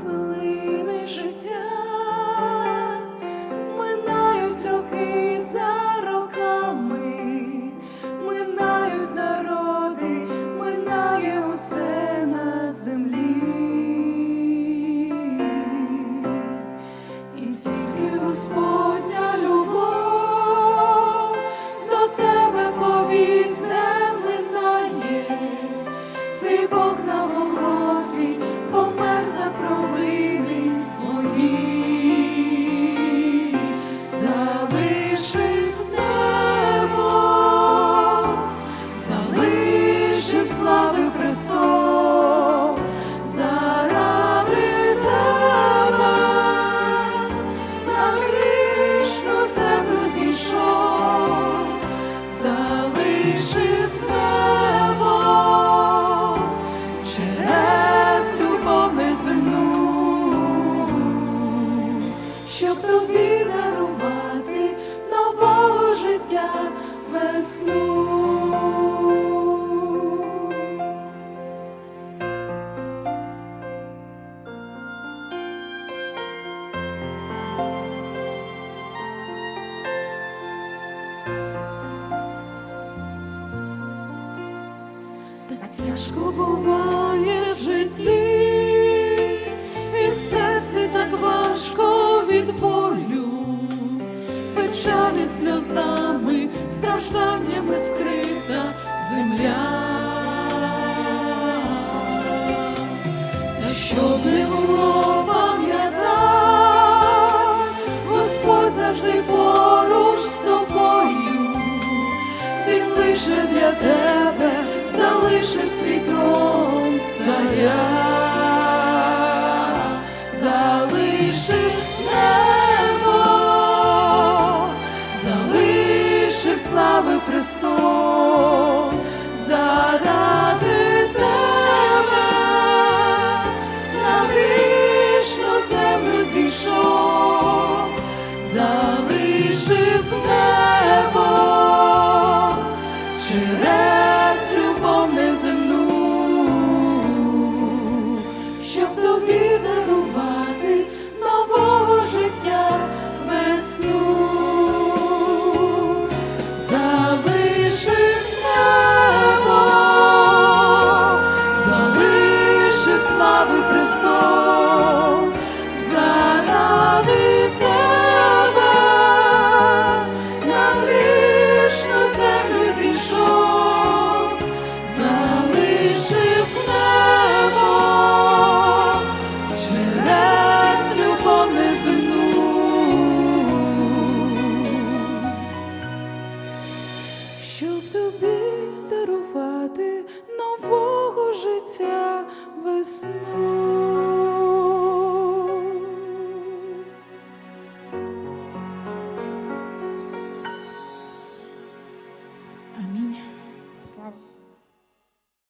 will я весну. Так тяжко буває в житті. сльозами, стражданнями вкрита земля, та щоб не було пам'ятай, Господь завжди поруч з тобою, Він лише для тебе залишив свій трон царя. Христос. слави Христос.